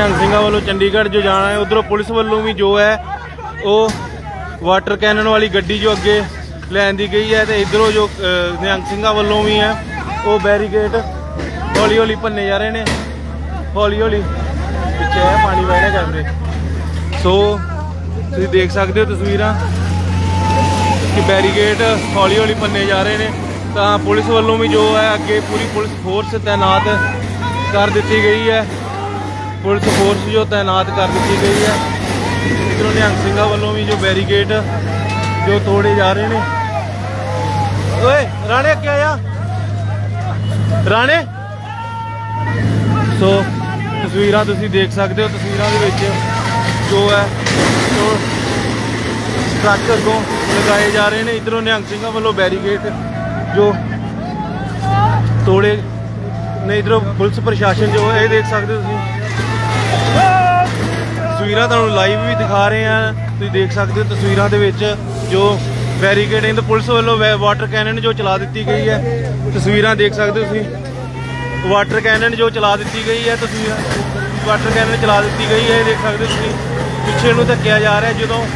ਨਿਹੰਗ ਸਿੰਘਾਂ ਵੱਲੋਂ ਚੰਡੀਗੜ੍ਹ ਜੋ ਜਾਣਾ ਹੈ, ਉਧਰੋਂ ਪੁਲਿਸ ਵੱਲੋਂ ਵੀ ਜੋ ਹੈ, ਉਹ ਵਾਟਰ ਕੈਨਨ ਵਾਲੀ ਗੱਡੀ ਜੋ ਅੱਗੇ ਲੈਣ ਦੀ ਗਈ ਹੈ ਤੇ ਇਧਰੋਂ ਜੋ ਨਿਹੰਗ ਸਿੰਘਾਂ ਵੱਲੋਂ ਵੀ ਹੈ, ਉਹ ਬੈਰੀਕੇਡ ਹੌਲੀ ਹੌਲੀ ਭੰਨੇ ਜਾ ਰਹੇ ਨੇ। ਹੌਲੀ ਹੌਲੀ ਪਿੱਛੇ ਹੈ, ਪਾਣੀ ਵਹਿ ਰਿਹਾ ਕੈਮਰੇ। ਸੋ, ਤੁਸੀਂ ਦੇਖ ਸਕਦੇ ਹੋ ਤਸਵੀਰਾਂ ਕਿ ਬੈਰੀਕੇਡ ਹੌਲੀ ਹੌਲੀ ਭੰਨੇ ਜਾ ਰਹੇ ਨੇ। ਤਾਂ ਪੁਲਿਸ ਵੱਲੋਂ ਵੀ ਜੋ ਹੈ, ਅੱਗੇ ਪੂਰੀ ਪੁਲਿਸ ਫੋਰਸ ਤਾਇਨਾਤ ਕਰ ਦਿੱਤੀ ਗਈ ਹੈ। ਪੁਲਿਸ ਫੋਰਸ ਜੋ ਤਾਇਨਾਤ ਕਰ ਦਿੱਤੀ ਗਈ ਹੈ। ਇਧਰੋਂ ਨਿਹੰਗ ਸਿੰਘਾਂ ਵੱਲੋਂ ਵੀ ਜੋ ਬੈਰੀਕੇਡ, ਜੋ ਤੋੜੇ ਜਾ ਰਹੇ ਨੇ। ਓਏ, ਰਾਣੇ ਕੀ ਆ ਰਾਣੇ। ਸੋ, ਤਸਵੀਰਾਂ ਤੁਸੀਂ ਦੇਖ ਸਕਦੇ ਹੋ। ਤਸਵੀਰਾਂ ਦੇ ਵਿੱਚ ਜੋ ਹੈ, ਜੋ ਟਰੱਕ ਅੱਗੋਂ ਲਗਾਏ ਜਾ ਰਹੇ ਨੇ। ਇਧਰੋਂ ਨਿਹੰਗ ਸਿੰਘਾਂ ਵੱਲੋਂ ਬੈਰੀਕੇਡ ਜੋ ਤੋੜੇ ਨੇ। ਇਧਰੋਂ ਪੁਲਿਸ ਪ੍ਰਸ਼ਾਸਨ ਜੋ ਇਹ ਦੇਖ ਸਕਦੇ ਹੋ ਤੁਸੀਂ। ਤਸਵੀਰਾਂ ਤੁਹਾਨੂੰ ਲਾਈਵ ਵੀ ਦਿਖਾ ਰਹੇ ਆ ਤੁਸੀਂ ਦੇਖ ਸਕਦੇ ਹੋ ਤਸਵੀਰਾਂ ਦੇ ਵਿੱਚ ਜੋ ਬੈਰੀਕੇਡਿੰਗ ਇਹਨਾਂ ਪੁਲਿਸ ਵੱਲੋਂ ਵੈ- ਵਾਟਰ ਕੈਨਨ ਜੋ ਚਲਾ ਦਿੱਤੀ ਗਈ ਹੈ। ਤਸਵੀਰਾਂ ਦੇਖ ਸਕਦੇ ਹੋ ਤੁਸੀਂ। ਵਾਟਰ ਕੈਨਨ ਜੋ ਚਲਾ ਦਿੱਤੀ ਗਈ ਹੈ, ਤਸਵੀਰਾਂ ਵਾਟਰ ਕੈਨਨ ਚਲਾ ਦਿੱਤੀ ਗਈ ਹੈ, ਇਹ ਦੇਖ ਸਕਦੇ ਹੋ ਤੁਸੀਂ। ਪਿੱਛੇ ਨੂੰ ਧੱਕਿਆ ਜਾ ਰਿਹਾ ਜਦੋਂ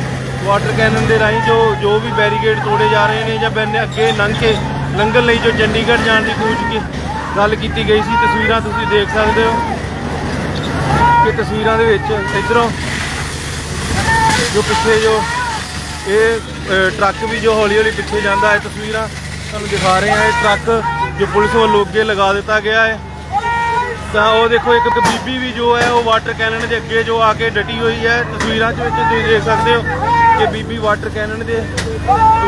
ਵਾਟਰ ਕੈਨਨ ਦੇ ਰਾਹੀਂ ਜੋ ਜੋ ਵੀ ਬੈਰੀਕੇਡ ਤੋੜੇ ਜਾ ਰਹੇ ਨੇ ਜਾਂ ਬੰਨੇ ਅੱਗੇ ਲੰਘ ਕੇ ਲੰਘਣ ਲਈ ਜੋ ਚੰਡੀਗੜ੍ਹ ਜਾਣ ਦੀ ਕੋਸ਼ਿਸ਼ ਗੱਲ ਕੀਤੀ ਗਈ ਸੀ। ਤਸਵੀਰਾਂ ਤੁਸੀਂ ਦੇਖ ਸਕਦੇ ਹੋ। ਕਿ ਤਸਵੀਰਾਂ ਦੇ ਵਿੱਚ ਇਧਰੋਂ ਜੋ ਪਿੱਛੇ ਜੋ ਇਹ ਟਰੱਕ ਵੀ ਜੋ ਹੌਲੀ ਹੌਲੀ ਪਿੱਛੇ ਜਾਂਦਾ ਹੈ, ਤਸਵੀਰਾਂ ਤੁਹਾਨੂੰ ਦਿਖਾ ਰਹੇ ਹਾਂ। ਇਹ ਟਰੱਕ ਜੋ ਪੁਲਿਸ ਵੱਲੋਂ ਅੱਗੇ ਲਗਾ ਦਿੱਤਾ ਗਿਆ ਹੈ। ਤਾਂ ਉਹ ਦੇਖੋ, ਇੱਕ ਬੀਬੀ ਵੀ ਜੋ ਹੈ, ਉਹ ਵਾਟਰ ਕੈਨਨ ਦੇ ਅੱਗੇ ਜੋ ਆ ਕੇ ਡਟੀ ਹੋਈ ਹੈ। ਤਸਵੀਰਾਂ ਦੇ ਵਿੱਚ ਤੁਸੀਂ ਦੇਖ ਸਕਦੇ ਹੋ ਕਿ ਬੀਬੀ ਵਾਟਰ ਕੈਨਨ ਦੇ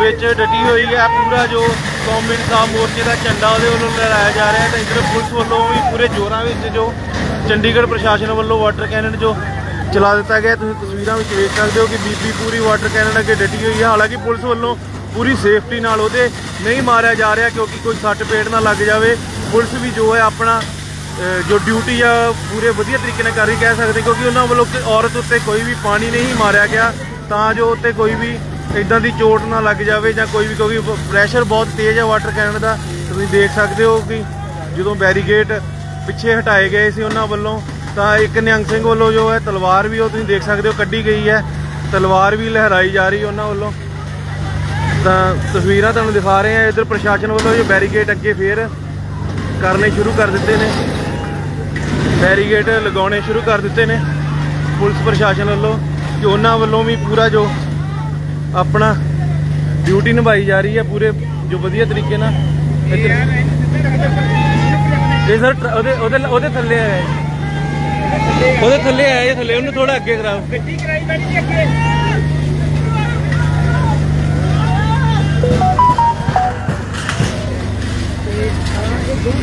ਵਿੱਚ ਡਟੀ ਹੋਈ ਹੈ। ਪੂਰਾ ਜੋ ਕੌਮੀ ਇਨਸਾਫ ਮੋਰਚੇ ਦਾ ਝੰਡਾ ਉਹਦੇ ਵੱਲੋਂ ਲਹਿਰਾਇਆ ਜਾ ਰਿਹਾ ਹੈ। ਤਾਂ ਇੱਧਰ ਪੁਲਿਸ ਵੱਲੋਂ ਵੀ ਪੂਰੇ ਜ਼ੋਰਾਂ ਵਿੱਚ ਜੋ ਚੰਡੀਗੜ੍ਹ ਪ੍ਰਸ਼ਾਸਨ ਵੱਲੋਂ ਵਾਟਰ ਕੈਨਨ ਜੋ ਚਲਾ ਦਿੱਤਾ ਗਿਆ, ਤੁਸੀਂ ਤਸਵੀਰਾਂ ਵਿੱਚ ਵੇਖ ਸਕਦੇ ਹੋ ਕਿ ਬੀਬੀ ਪੂਰੀ ਵਾਟਰ ਕੈਨਨ ਅੱਗੇ ਡਟੀ ਹੋਈ ਹੈ। ਹਾਲਾਂਕਿ ਪੁਲਿਸ ਵੱਲੋਂ ਪੂਰੀ ਸੇਫਟੀ ਨਾਲ ਉਹਦੇ ਨਹੀਂ ਮਾਰਿਆ ਜਾ ਰਿਹਾ ਕਿਉਂਕਿ ਕੋਈ ਸੱਟ ਪੇਟ ਨਾ ਲੱਗ ਜਾਵੇ। ਪੁਲਿਸ ਵੀ ਜੋ ਹੈ ਆਪਣਾ ਜੋ ਡਿਊਟੀ ਆ, ਪੂਰੇ ਵਧੀਆ ਤਰੀਕੇ ਨਾਲ ਕਰ ਰਹੀ, ਕਹਿ ਸਕਦੇ ਕਿਉਂਕਿ ਉਹਨਾਂ ਵੱਲੋਂ ਔਰਤ ਉੱਤੇ ਕੋਈ ਵੀ ਪਾਣੀ ਨਹੀਂ ਮਾਰਿਆ ਗਿਆ, ਤਾਂ ਜੋ ਉੱਤੇ ਕੋਈ ਵੀ ਇਦਾਂ ਦੀ ਚੋਟ ਨਾ ਲੱਗ ਜਾਵੇ ਜਾਂ ਕੋਈ ਵੀ, ਕਿਉਂਕਿ ਪ੍ਰੈਸ਼ਰ ਬਹੁਤ ਤੇਜ਼ ਹੈ ਵਾਟਰ ਕੈਨਨ ਦਾ। ਤੁਸੀਂ ਦੇਖ ਸਕਦੇ ਹੋ ਕਿ ਜਦੋਂ ਬੈਰੀਗੇਟ ਪਿੱਛੇ ਹਟਾਏ ਗਏ ਸੀ ਉਹਨਾਂ ਵੱਲੋਂ, ਤਾਂ ਇੱਕ ਨਿਹੰਗ ਸਿੰਘ ਵੱਲੋਂ ਜੋ ਹੈ ਤਲਵਾਰ ਵੀ ਉਹ ਤੁਸੀਂ ਦੇਖ ਸਕਦੇ ਹੋ ਕੱਢੀ ਗਈ ਹੈ, ਤਲਵਾਰ ਵੀ ਲਹਿਰਾਈ ਜਾ ਰਹੀ ਉਹਨਾਂ ਵੱਲੋਂ। ਤਾਂ ਤਸਵੀਰਾਂ ਤੁਹਾਨੂੰ ਦਿਖਾ ਰਹੇ ਹਾਂ, ਇਧਰ ਪ੍ਰਸ਼ਾਸਨ ਵੱਲੋਂ ਜੋ ਬੈਰੀਗੇਟ ਅੱਗੇ ਫੇਰ ਕਰਨੇ ਸ਼ੁਰੂ ਕਰ ਦਿੱਤੇ ਨੇ। ਬੈਰੀਗੇਟ ਲਗਾਉਣੇ ਸ਼ੁਰੂ ਕਰ ਦਿੱਤੇ ਨੇ ਪੁਲਿਸ ਪ੍ਰਸ਼ਾਸਨ ਵੱਲੋਂ, ਕਿ ਉਹਨਾਂ ਵੱਲੋਂ ਵੀ ਪੂਰਾ ਜੋ ਆਪਣਾ ਡਿਊਟੀ ਨਿਭਾਈ ਜਾ ਰਹੀ ਹੈ ਪੂਰੇ ਜੋ ਵਧੀਆ ਤਰੀਕੇ ਨਾਲ। ਇੱਧਰ- ਇਹ ਸਰ ਉਹਦੇ ਉਹਦੇ ਉਹਦੇ ਥੱਲੇ ਆਇਆ ਹੈ। ਉਹਦੇ ਥੱਲੇ ਆਇਆ ਇਹ ਥੱਲੇ ਉਹਨੂੰ ਥੋੜਾ ਅੱਗੇ ਕਰਾਓ। ਗੱਡੀ ਕਰਾਈ ਬੈਠੀ ਅੱਗੇ।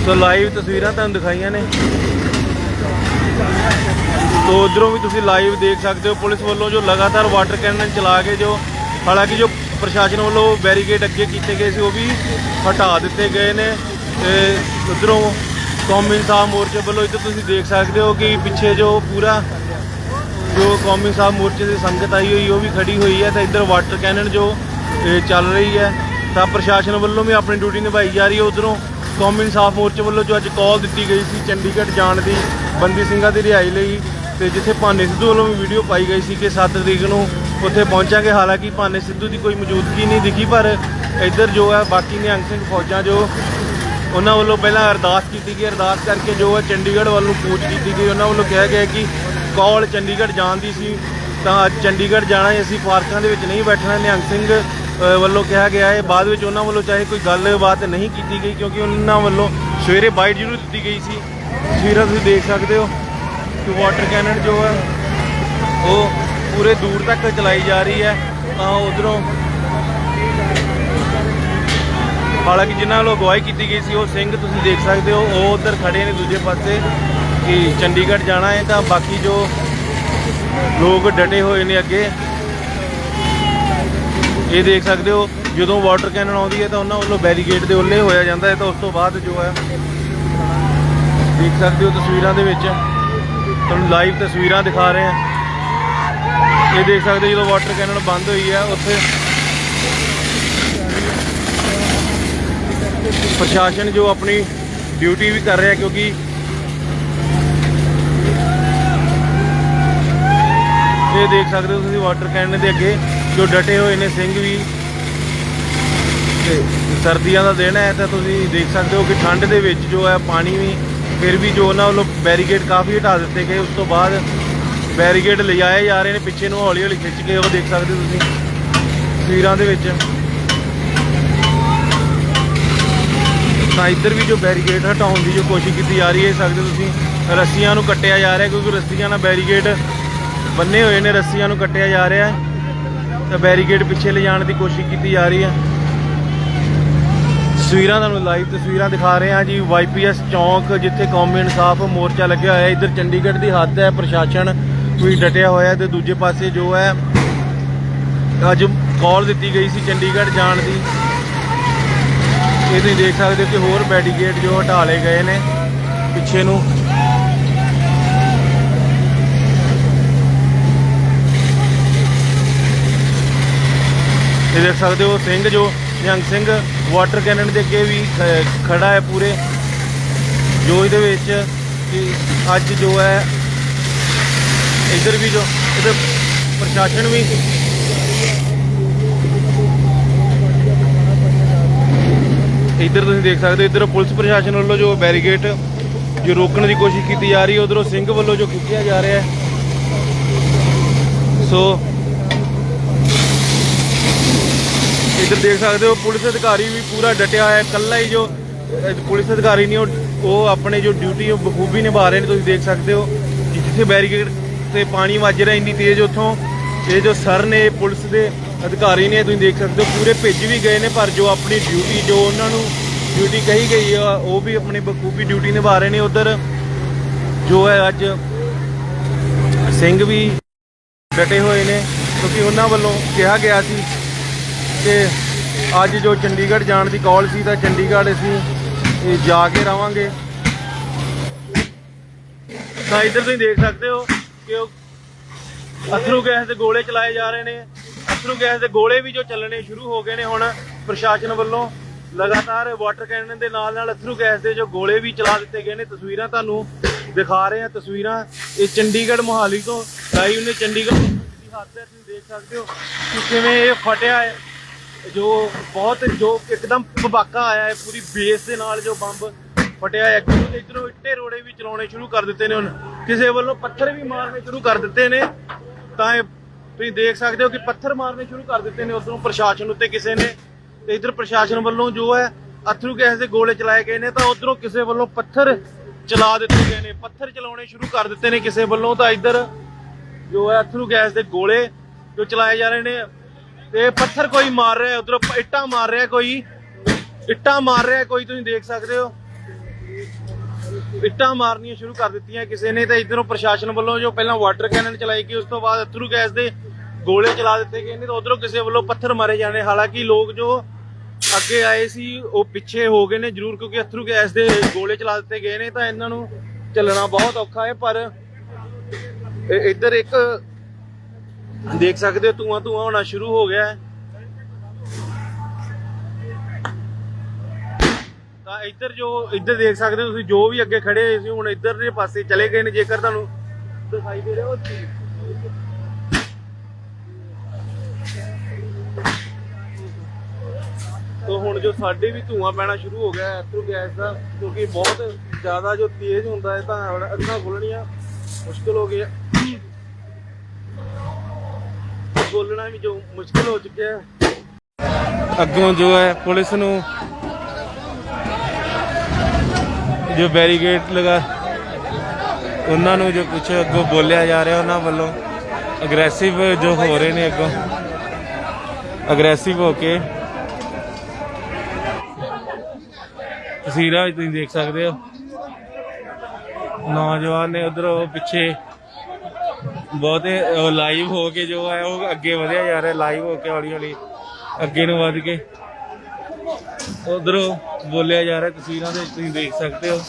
ਸੋ ਲਾਈਵ ਤਸਵੀਰਾਂ ਤੁਹਾਨੂੰ ਦਿਖਾਈਆਂ ਨੇ। ਸੋ ਉਧਰੋਂ ਵੀ ਤੁਸੀਂ ਲਾਈਵ ਦੇਖ ਸਕਦੇ ਹੋ। ਪੁਲਿਸ ਵੱਲੋਂ ਜੋ ਲਗਾਤਾਰ ਵਾਟਰ ਕੈਨਨ ਚਲਾ ਕੇ ਜੋ ਹਾਲਾਂਕਿ ਜੋ ਪ੍ਰਸ਼ਾਸਨ ਵੱਲੋਂ ਬੈਰੀਗੇਡ ਅੱਗੇ ਕੀਤੇ ਗਏ ਸੀ ਉਹ ਵੀ ਹਟਾ ਦਿੱਤੇ ਗਏ ਨੇ। ਤੇ ਉਧਰੋਂ ਕੌਮੀ ਇਨਸਾਫ ਮੋਰਚੇ ਵੱਲੋਂ ਇੱਧਰ ਤੁਸੀਂ ਦੇਖ ਸਕਦੇ ਹੋ ਕਿ ਪਿੱਛੇ ਜੋ ਪੂਰਾ ਜੋ ਕੌਮੀ ਇਨਸਾਫ ਮੋਰਚੇ ਦੀ ਸੰਗਤ ਆਈ ਹੋਈ, ਉਹ ਵੀ ਖੜੀ ਹੋਈ ਹੈ ਤਾਂ ਇੱਧਰ ਵਾਟਰ ਕੈਨਨ ਜੋ ਇਹ ਚੱਲ ਰਹੀ ਹੈ, ਤਾਂ ਪ੍ਰਸ਼ਾਸਨ ਵੱਲੋਂ ਵੀ ਆਪਣੀ ਡਿਊਟੀ ਨਿਭਾਈ ਜਾ ਰਹੀ ਹੈ। ਉਧਰੋਂ ਕੌਮੀ ਇਨਸਾਫ ਮੋਰਚੇ ਵੱਲੋਂ ਜੋ ਅੱਜ ਕਾਲ ਦਿੱਤੀ ਗਈ ਸੀ ਚੰਡੀਗੜ੍ਹ ਜਾਣ ਦੀ, ਬੰਦੀ ਸਿੰਘਾਂ ਦੀ ਰਿਹਾਈ ਲਈ, ਤੇ ਜਿੱਥੇ ਭਾਨੇ ਸਿੱਧੂ ਵੱਲੋਂ ਵੀ ਵੀਡੀਓ ਪਾਈ ਗਈ ਸੀ ਕਿ 7 ਤਰੀਕ ਨੂੰ ਉੱਥੇ ਪਹੁੰਚਾਂਗੇ। ਹਾਲਾਂਕਿ ਭਾਨੇ ਸਿੱਧੂ ਦੀ ਕੋਈ ਮੌਜੂਦਗੀ ਨਹੀਂ ਦਿਖੀ, ਪਰ ਇੱਧਰ ਜੋ ਹੈ, ਬਾਕੀ ਨਿਹੰਗ ਸਿੰਘ ਫੌਜਾਂ ਜੋ ਉਹਨਾਂ ਵੱਲੋਂ ਪਹਿਲਾਂ ਅਰਦਾਸ ਕੀਤੀ ਗਈ, ਅਰਦਾਸ ਕਰਕੇ ਜੋ ਹੈ ਚੰਡੀਗੜ੍ਹ ਵੱਲ ਨੂੰ ਕੂਚ ਕੀਤੀ ਗਈ, ਉਹਨਾਂ ਵੱਲੋਂ ਕਿਹਾ ਗਿਆ ਕਿ ਕਾਲ ਚੰਡੀਗੜ੍ਹ ਜਾਣ ਦੀ ਸੀ, ਤਾਂ ਅੱਜ ਚੰਡੀਗੜ੍ਹ ਜਾਣਾ ਹੈ, ਅਸੀਂ ਪਾਰਕਾਂ ਦੇ ਵਿੱਚ ਨਹੀਂ ਬੈਠਣਾ, ਨਿਹੰਗ ਸਿੰਘ ਵੱਲੋਂ ਕਿਹਾ ਗਿਆ ਹੈ। ਬਾਅਦ ਵਿੱਚ ਉਹਨਾਂ ਵੱਲੋਂ ਚਾਹੇ ਕੋਈ ਗੱਲਬਾਤ ਨਹੀਂ ਕੀਤੀ ਗਈ, ਕਿਉਂਕਿ ਉਹਨਾਂ ਵੱਲੋਂ ਸਵੇਰੇ ਬਾਈਟ ਜ਼ਰੂਰ ਦਿੱਤੀ ਗਈ ਸੀ। ਤਸਵੀਰਾਂ ਤੁਸੀਂ ਦੇਖ ਸਕਦੇ ਹੋ ਕਿ ਵਾਟਰ ਕੈਨਨ ਜੋ ਹੈ, ਉਹ ਪੂਰੇ ਦੂਰ ਤੱਕ ਚਲਾਈ ਜਾ ਰਹੀ ਹੈ। ਤਾਂ ਉਧਰੋਂ ਹਾਲਾਂਕਿ ਜਿਨ੍ਹਾਂ ਵੱਲੋਂ ਅਗਵਾਈ ਕੀਤੀ ਗਈ ਸੀ, ਉਹ ਸਿੰਘ ਤੁਸੀਂ ਦੇਖ ਸਕਦੇ ਹੋ, ਉਹ ਉਧਰ ਖੜੇ ਨੇ ਦੂਜੇ ਪਾਸੇ ਕਿ ਚੰਡੀਗੜ੍ਹ ਜਾਣਾ ਹੈ ਤਾਂ ਬਾਕੀ ਜੋ ਲੋਕ ਡਟੇ ਹੋਏ ਨੇ ਅੱਗੇ, ਇਹ ਦੇਖ ਸਕਦੇ ਹੋ, ਜਦੋਂ ਵਾਟਰ ਕੈਨਨ ਆਉਂਦੀ ਹੈ ਤਾਂ ਉਹਨਾਂ ਵੱਲੋਂ ਬੈਰੀਗੇਡ ਦੇ ਉੱਲੇ ਹੋਇਆ ਜਾਂਦਾ ਹੈ ਤਾਂ ਉਸ ਤੋਂ ਬਾਅਦ ਜੋ ਹੈ, ਦੇਖ ਸਕਦੇ ਹੋ ਤਸਵੀਰਾਂ ਦੇ ਵਿੱਚ, ਤੁਹਾਨੂੰ ਲਾਈਵ ਤਸਵੀਰਾਂ ਦਿਖਾ ਰਹੇ ਹਾਂ। ਇਹ ਦੇਖ ਸਕਦੇ ਹੋ ਜਦੋਂ ਵਾਟਰ ਕੈਨਨ ਬੰਦ ਹੋਈ ਹੈ, ਉੱਥੇ ਪ੍ਰਸ਼ਾਸਨ ਜੋ ਆਪਣੀ ਡਿਊਟੀ ਵੀ ਕਰ ਰਿਹਾ ਕਿਉਂਕਿ ਇਹ ਦੇਖ ਸਕਦੇ ਹੋ ਤੁਸੀਂ ਵਾਟਰ ਕੈਨ ਦੇ ਅੱਗੇ ਜੋ ਡਟੇ ਹੋਏ ਨੇ ਸਿੰਘ ਵੀ। ਤੇ ਸਰਦੀਆਂ ਦਾ ਦਿਨ ਹੈ ਤਾਂ ਤੁਸੀਂ ਦੇਖ ਸਕਦੇ ਹੋ ਕਿ ਠੰਡ ਦੇ ਵਿੱਚ ਜੋ ਹੈ ਪਾਣੀ ਵੀ ਫਿਰ ਵੀ ਜੋ ਉਹਨਾਂ ਵੱਲੋਂ ਬੈਰੀਕੇਡ ਕਾਫੀ ਹਟਾ ਦਿੱਤੇ ਗਏ। ਉਸ ਤੋਂ ਬਾਅਦ ਬੈਰੀਕੇਡ ਲਿਜਾਏ ਜਾ ਰਹੇ ਨੇ, ਪਿੱਛੇ ਨੂੰ ਹੌਲੀ ਹੌਲੀ ਖਿੱਚ ਕੇ ਉਹ ਦੇਖ ਸਕਦੇ ਹੋ ਤੁਸੀਂ ਤਸਵੀਰਾਂ ਦੇ ਵਿੱਚ। ਤਾਂ ਇੱਧਰ ਵੀ ਜੋ ਬੈਰੀਕੇਡ ਹਟਾਉਣ ਦੀ ਜੋ ਕੋਸ਼ਿਸ਼ ਕੀਤੀ ਜਾ ਰਹੀ ਹੈ ਸਕਦੇ ਤੁਸੀਂ ਰੱਸੀਆਂ ਨੂੰ ਕੱਟਿਆ ਜਾ ਰਿਹਾ ਕਿਉਂਕਿ ਰੱਸੀਆਂ ਨਾਲ ਬੈਰੀਕੇਡ ਬੰਨੇ ਹੋਏ ਨੇ, ਰੱਸੀਆਂ ਨੂੰ ਕੱਟਿਆ ਜਾ ਰਿਹਾ ਹੈ। ਤਾਂ ਬੈਰੀਕੇਡ ਪਿੱਛੇ ਲਿਜਾਣ ਦੀ ਕੋਸ਼ਿਸ਼ ਕੀਤੀ ਜਾ ਰਹੀ ਹੈ। ਤਸਵੀਰਾਂ ਤੁਹਾਨੂੰ ਲਾਈਵ ਤਸਵੀਰਾਂ ਦਿਖਾ ਰਹੇ ਹਾਂ ਜੀ ਵਾਈਪੀਐਸ ਚੌਂਕ, ਜਿੱਥੇ ਕੌਮੀ ਇਨਸਾਫ ਮੋਰਚਾ ਲੱਗਿਆ ਹੋਇਆ ਹੈ। ਇੱਧਰ ਚੰਡੀਗੜ੍ਹ ਦੀ ਹੱਦ ਹੈ, ਪ੍ਰਸ਼ਾਸਨ ਵੀ ਡਟਿਆ ਹੋਇਆ ਹੈ ਤੇ ਦੂਜੇ ਪਾਸੇ ਜੋ ਹੈ, ਅੱਜ ਕਾਲ ਦਿੱਤੀ ਗਈ ਸੀ ਚੰਡੀਗੜ੍ਹ ਜਾਣ ਦੀ। ਇਹ ਤੁਸੀਂ ਦੇਖ ਸਕਦੇ ਹੋ ਕਿ ਹੋਰ ਬੈਰੀਕੇਡ ਜੋ ਹਟਾ ਲਏ ਗਏ ਨੇ ਪਿੱਛੇ ਨੂੰ। ਇਹ ਦੇਖ ਸਕਦੇ ਹੋ ਸਿੰਘ ਜੋ, ਨਿਹੰਗ ਸਿੰਘ ਵਾਟਰ ਕੈਨਨ ਦੇ ਅੱਗੇ ਵੀ ਖੜਾ ਹੈ ਪੂਰੇ। ਜੋ ਇਹਦੇ ਵਿੱਚ ਕਿ ਅੱਜ ਜੋ ਹੈ, ਇੱਧਰ ਵੀ ਜੋ, ਇੱਧਰ ਪ੍ਰਸ਼ਾਸਨ ਵੀ ਇੱਧਰ ਤੁਸੀਂ ਦੇਖ ਸਕਦੇ ਹੋ, ਇੱਧਰ ਪੁਲਿਸ ਪ੍ਰਸ਼ਾਸਨ ਵੱਲੋਂ ਜੋ ਬੈਰੀਕੇਡ, ਜੋ ਰੋਕਣ ਦੀ ਕੋਸ਼ਿਸ਼ ਕੀਤੀ ਜਾ ਰਹੀ ਹੈ, ਉਧਰੋਂ ਸਿੰਘ ਵੱਲੋਂ ਜੋ ਖਿੱਚਿਆ ਜਾ ਰਿਹਾ ਹੈ। ਸੋ ਇੱਧਰ ਦੇਖ ਸਕਦੇ ਹੋ, ਪੁਲਿਸ ਅਧਿਕਾਰੀ ਵੀ ਪੂਰਾ ਡਟਿਆ ਹੋਇਆ ਹੈ, ਇਕੱਲਾ ਹੀ ਜੋ ਪੁਲਿਸ ਅਧਿਕਾਰੀ ਨਹੀਂ, ਉਹ ਉਹ ਆਪਣੇ ਜੋ ਡਿਊਟੀ, ਉਹ ਬਖੂਬੀ ਨਿਭਾ ਰਹੇ ਨੇ, ਤੁਸੀਂ ਦੇਖ ਸਕਦੇ ਹੋ ਕਿ ਜਿੱਥੇ ਬੈਰੀਕੇਡ ਤੇ ਪਾਣੀ ਵੱਜ ਰਿਹਾ, ਇੰਨੀ ਤੇਜ਼ ਉੱਥੋਂ, ਇਹ ਜੋ ਸਰ ਨੇ ਪੁਲਿਸ ਦੇ ਅਧਿਕਾਰੀ ਨੇ ਤੁਸੀਂ ਦੇਖ ਸਕਦੇ ਹੋ, ਪੂਰੇ ਭੇਜ ਵੀ ਗਏ ਨੇ, ਪਰ ਜੋ ਆਪਣੀ ਡਿਊਟੀ ਜੋ ਉਹਨਾਂ ਨੂੰ ਡਿਊਟੀ ਕਹੀ ਗਈ ਆ, ਉਹ ਵੀ ਆਪਣੀ ਬਖੂਬੀ ਡਿਊਟੀ ਨਿਭਾ ਰਹੇ ਨੇ। ਉਧਰ ਜੋ ਹੈ ਅੱਜ ਸਿੰਘ ਵੀ ਡਟੇ ਹੋਏ ਨੇ, ਕਿਉਂਕਿ ਉਹਨਾਂ ਵੱਲੋਂ ਕਿਹਾ ਗਿਆ ਸੀ ਕਿ ਅੱਜ ਜੋ ਚੰਡੀਗੜ੍ਹ ਜਾਣ ਦੀ ਕਾਲ ਸੀ, ਤਾਂ ਚੰਡੀਗੜ੍ਹ ਅਸੀਂ ਜਾ ਕੇ ਰਵਾਂਗੇ। ਤਾਂ ਇੱਧਰ ਤੁਸੀਂ ਦੇਖ ਸਕਦੇ ਹੋ ਕਿ ਉਹ ਅਥਰੂ ਗੈਸ ਦੇ ਗੋਲੇ ਚਲਾਏ ਜਾ ਰਹੇ ਨੇ। ਅਥਰੂ ਗੈਸ ਦੇ ਗੋਲੇ ਵੀ ਜੋ ਚੱਲਣੇ ਸ਼ੁਰੂ ਹੋ ਗਏ ਨੇ ਹੁਣ ਪ੍ਰਸ਼ਾਸਨ ਵੱਲੋਂ ਲਗਾਤਾਰ ਵਾਟਰ ਕੈਨਨ ਦੇ ਨਾਲ ਨਾਲ ਅਥਰੂ ਗੈਸ ਦੇ ਜੋ ਗੋਲੇ ਵੀ ਚਲਾ ਦਿੱਤੇ ਗਏ ਨੇ, ਤਸਵੀਰਾਂ ਤੁਹਾਨੂੰ ਦਿਖਾ ਰਹੇ ਹਾਂ, ਤਸਵੀਰਾਂ ਇਹ ਚੰਡੀਗੜ੍ਹ ਮੋਹਾਲੀ ਤੋਂ ਲਾਈਵ ਨੇ, ਚੰਡੀਗੜ੍ਹ ਦੀ ਹੱਦ ਹੈ ਤੁਸੀਂ ਦੇਖ ਸਕਦੇ ਹੋ ਕਿ ਕਿਵੇਂ ਇਹ ਫਟਿਆ ਹੈ, ਜੋ ਬਹੁਤ ਜੋ ਇੱਕਦਮ ਭਬਾਕਾ ਆਇਆ ਹੈ, ਪੂਰੀ ਬੇਸ ਦੇ ਨਾਲ ਜੋ ਬੰਬ ਫਟਿਆ ਹੈ ਕਿਉਂਕਿ ਇਧਰੋਂ ਇੱਟੇ ਰੋੜੇ ਵੀ ਚਲਾਉਣੇ ਸ਼ੁਰੂ ਕਰ ਦਿੱਤੇ ਨੇ ਹੁਣ, ਕਿਸੇ ਵੱਲੋਂ ਪੱਥਰ ਵੀ ਮਾਰਨੇ ਸ਼ੁਰੂ ਕਰ ਦਿੱਤੇ ਨੇ, ਤਾਂ ਇਹ ਤੁਸੀਂ ਦੇਖ ਸਕਦੇ ਹੋ ਕਿ ਪੱਥਰ ਮਾਰਨੇ ਸ਼ੁਰੂ ਕਰ ਦਿੱਤੇ ਨੇ ਉਧਰੋਂ ਪ੍ਰਸ਼ਾਸਨ ਉੱਤੇ ਕਿਸੇ ਨੇ ਤੇ ਇਧਰ ਪ੍ਰਸ਼ਾਸਨ ਵੱਲੋਂ ਜੋ ਹੈ ਅਥਰੂ ਗੈਸ ਦੇ ਗੋਲੇ ਚਲਾਏ ਗਏ ਨੇ ਤਾਂ ਉਧਰੋਂ ਕਿਸੇ ਵੱਲੋਂ ਪੱਥਰ ਚਲਾ ਦਿੱਤੇ ਗਏ ਨੇ। ਪੱਥਰ ਚਲਾਉਣੇ ਸ਼ੁਰੂ ਕਰ ਦਿੱਤੇ ਨੇ ਕਿਸੇ ਵੱਲੋਂ ਤਾਂ ਇੱਧਰ ਜੋ ਹੈ ਅਥਰੂ ਗੈਸ ਦੇ ਗੋਲੇ ਜੋ ਚਲਾਏ ਜਾ ਰਹੇ ਨੇ ਤੇ ਪੱਥਰ ਕੋਈ ਮਾਰ ਰਿਹਾ, ਉਧਰੋਂ ਇੱਟਾਂ ਮਾਰ ਰਿਹਾ ਕੋਈ, ਇੱਟਾਂ ਮਾਰ ਰਿਹਾ ਕੋਈ ਤੁਸੀਂ ਦੇਖ ਸਕਦੇ ਹੋ। ਇੱਟਾਂ ਮਾਰਨੀਆਂ ਸ਼ੁਰੂ ਕਰ ਦਿੱਤੀਆਂ ਕਿਸੇ ਨੇ ਤੇ ਇਧਰੋਂ ਪ੍ਰਸ਼ਾਸਨ ਵੱਲੋਂ ਜੋ ਪਹਿਲਾਂ ਵਾਟਰ ਕੈਨਨ ਚਲਾਈ ਗਈ, ਉਸ ਤੋਂ ਬਾਅਦ ਅਥਰੂ ਗੈਸ ਦੇ ਗੋਲੇ ਚਲਾ ਦਿੱਤੇ ਗਏ ਨੇ ਤੇ ਉਧਰੋਂ ਕਿਸੇ ਵੱਲੋਂ ਪੱਥਰ ਮਾਰੇ ਜਾਣੇ ਹਾਲਾਂਕਿ ਲੋਕ ਜੋ ਅੱਗੇ ਆਏ ਸੀ, ਉਹ ਪਿੱਛੇ ਹੋ ਗਏ ਨੇ ਜ਼ਰੂਰ ਕਿਉਂਕਿ ਅਥਰੂ ਗੈਸ ਦੇ ਗੋਲੇ ਚਲਾ ਦਿੱਤੇ ਗਏ ਨੇ ਤਾਂ ਇਹਨਾਂ ਨੂੰ ਚੱਲਣਾ ਬਹੁਤ ਔਖਾ ਹੈ, ਪਰ ਇਹ- ਇੱਧਰ ਇੱਕ ਦੇਖ ਸਕਦੇ ਹੋ, ਧੂਆਂ ਧੂਆਂ ਹੋਣਾ ਸ਼ੁਰੂ ਹੋ ਗਿਆ ਹੈ। ਤਾਂ ਇੱਧਰ ਜੋ, ਇੱਧਰ ਦੇਖ ਸਕਦੇ ਹੋ ਤੁਸੀਂ, ਜੋ ਵੀ ਅੱਗੇ ਖੜੇ ਹੋਏ ਸੀ, ਹੁਣ ਇੱਧਰ ਦੇ ਪਾਸੇ ਚਲੇ ਗਏ ਨੇ, ਜੇਕਰ ਤੁਹਾਨੂੰ ਦਿਖਾਈ ਦੇ ਰਿਹਾ ਉਹ ਤੋ ਹੁਣ ਜੋ ਸਾਡੇ ਵੀ ਧੂਆਂ ਪੈਣਾ ਸ਼ੁਰੂ ਹੋ ਗਿਆ ਐਥਰੂ ਗੈਸ ਦਾ, ਕਿਉਂਕਿ ਬਹੁਤ ਜ਼ਿਆਦਾ ਜੋ ਤੇਜ਼ ਹੁੰਦਾ ਹੈ, ਤਾਂ ਹੁਣ ਅੱਖਾਂ ਖੁੱਲਣੀਆਂ ਮੁਸ਼ਕਲ ਹੋ ਗਿਆ ਬੋਲਣਾ ਵੀ ਜੋ ਮੁਸ਼ਕਲ ਹੋ ਚੁੱਕਿਆ ਹੈ। ਅੱਗੋਂ ਜੋ ਹੈ, ਪੁਲਿਸ ਨੂੰ ਜੋ ਬੈਰੀਕੇਡ ਲਗਾ, ਉਹਨਾਂ ਨੂੰ ਜੋ ਕੁਝ ਅੱਗੋਂ ਬੋਲਿਆ ਜਾ ਰਿਹਾ ਉਹਨਾਂ ਵੱਲੋਂ ਅਗਰੈਸਿਵ ਜੋ ਹੋ ਰਹੇ ਨੇ ਅੱਗੋਂ ਅਗਰੈਸਿਵ ਹੋ ਕੇ। ਤਸਵੀਰਾਂ ਵਿੱਚ ਤੁਸੀਂ ਦੇਖ ਸਕਦੇ ਹੋ। ਨੌਜਵਾਨ ਨੇ ਉਧਰੋਂ ਪਿੱਛੇ ਬਹੁਤੇ ਲਾਈਵ ਹੋ ਕੇ ਜੋ ਹੈ, ਉਹ ਅੱਗੇ ਵਧਿਆ ਜਾ ਰਿਹਾ ਲਾਈਵ ਹੋ ਕੇ ਹੌਲੀ ਹੌਲੀ ਅੱਗੇ ਨੂੰ ਵਧ ਕੇ। ਉਧਰੋਂ ਬੋਲਿਆ ਜਾ ਰਿਹਾ, ਤਸਵੀਰਾਂ ਦੇ ਵਿੱਚ ਤੁਸੀਂ ਦੇਖ ਸਕਦੇ ਹੋ।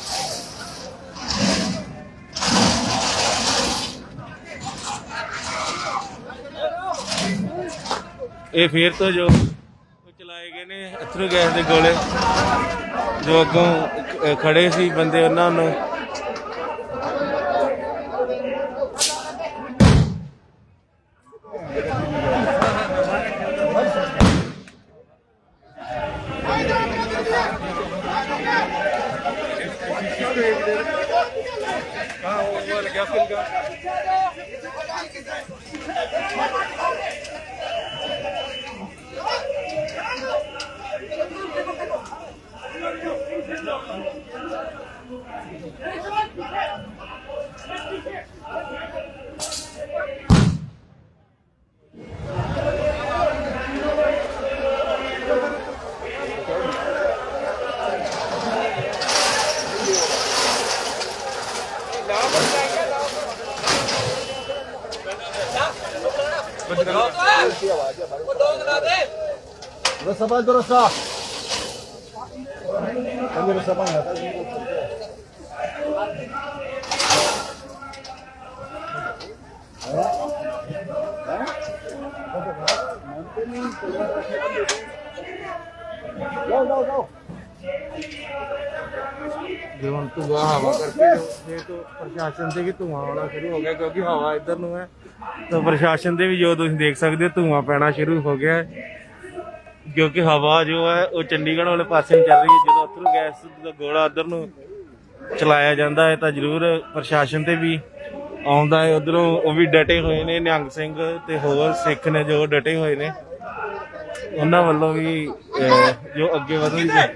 ਇਹ ਫੇਰ ਤੋਂ ਜੋ ਚਲਾਏ ਗਏ ਨੇ ਅਥਰੂ ਗੈਸ ਦੇ ਗੋਲੇ, ਜੋ ਅੱਗੋਂ ਖੜੇ ਸੀ ਬੰਦੇ ਉਹਨਾਂ ਨੂੰ। Burası bal burası. Hadi burası bal. Maintenance ਜੇ ਹੁਣ ਧੂਆ ਹਵਾ ਕਰਕੇ ਜੇ ਤੋਂ ਪ੍ਰਸ਼ਾਸਨ ਤੇ ਵੀ ਧੂਆ ਆਉਣਾ ਸ਼ੁਰੂ ਹੋ ਗਿਆ ਕਿਉਂਕਿ ਹਵਾ ਇੱਧਰ ਨੂੰ ਹੈ। ਤਾਂ ਪ੍ਰਸ਼ਾਸਨ ਤੇ ਵੀ ਜੋ ਤੁਸੀਂ ਦੇਖ ਸਕਦੇ ਹੋ, ਧੂਆ ਪੈਣਾ ਸ਼ੁਰੂ ਹੋ ਗਿਆ ਹੈ। ਕਿਉਂਕਿ ਹਵਾ ਜੋ ਹੈ, ਉਹ ਚੰਡੀਗੜ੍ਹ ਵਾਲੇ ਪਾਸੇ ਨੂੰ ਚੱਲ ਰਹੀ ਹੈ। ਜਦੋਂ ਅਥਰੂ ਗੈਸ ਦਾ ਗੋਲਾ ਇੱਧਰ ਨੂੰ ਚਲਾਇਆ ਜਾਂਦਾ ਹੈ, ਤਾਂ ਜ਼ਰੂਰ ਪ੍ਰਸ਼ਾਸਨ ਤੇ ਵੀ ਆਉਂਦਾ ਹੈ। ਉਧਰੋਂ ਉਹ ਵੀ ਡਟੇ ਹੋਏ ਨੇ, ਨਿਹੰਗ ਸਿੰਘ ਤੇ ਹੋਰ ਸਿੱਖ ਨੇ ਜੋ ਡਟੇ ਹੋਏ ਨੇ। ਉਹਨਾਂ ਵੱਲੋਂ ਵੀ ਜੋ ਅੱਗੇ ਵਧਣਗੇ।